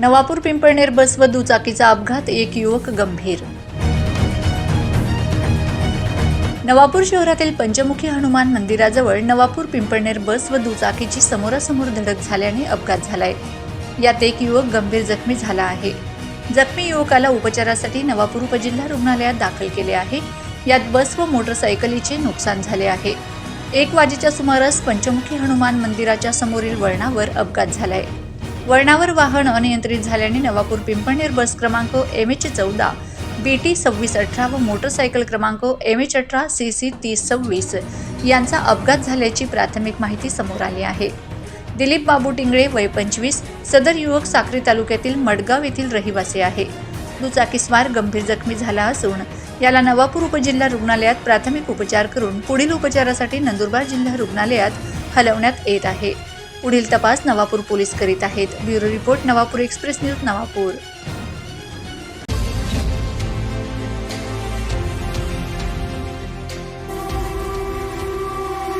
नवापूर पिंपळनेर बस व दुचाकीचा अपघात एक युवक गंभीर. नवापूर शहरातील पंचमुखी हनुमान मंदिराजवळ नवापूर पिंपळनेर बस व दुचाकीची समोरासमोर धडक झाल्याने अपघात झालाय. यात एक युवक गंभीर जखमी झाला आहे. जखमी युवकाला उपचारासाठी नवापूर उपजिल्हा रुग्णालयात दाखल केले आहे. यात बस व मोटरसायकलीचे नुकसान झाले आहे. एक वाजेच्या सुमारास पंचमुखी हनुमान मंदिराच्या समोरील वळणावर अपघात झालाय. वळणावर वाहन अनियंत्रित झाल्याने नवापूर पिंपळनेर बस क्रमांक एम एच चौदा बी टी सव्वीस अठरा व मोटरसायकल क्रमांक एम एच अठरा सी सी तीस सव्वीस यांचा अपघात झाल्याची प्राथमिक माहिती समोर आली आहे. दिलीप बाबू टिंगळे वय पंचवीस सदर युवक साक्री तालुक्यातील मडगाव येथील रहिवासी आहे. दुचाकीस्वार गंभीर जखमी झाला असून याला नवापूर उपजिल्हा रुग्णालयात प्राथमिक उपचार करून पुढील उपचारासाठी नंदुरबार जिल्हा रुग्णालयात हलवण्यात येत आहे. पुढील तपास नवापूर पोलीस करीत आहेत. Bureau report Navapur express news Navapur.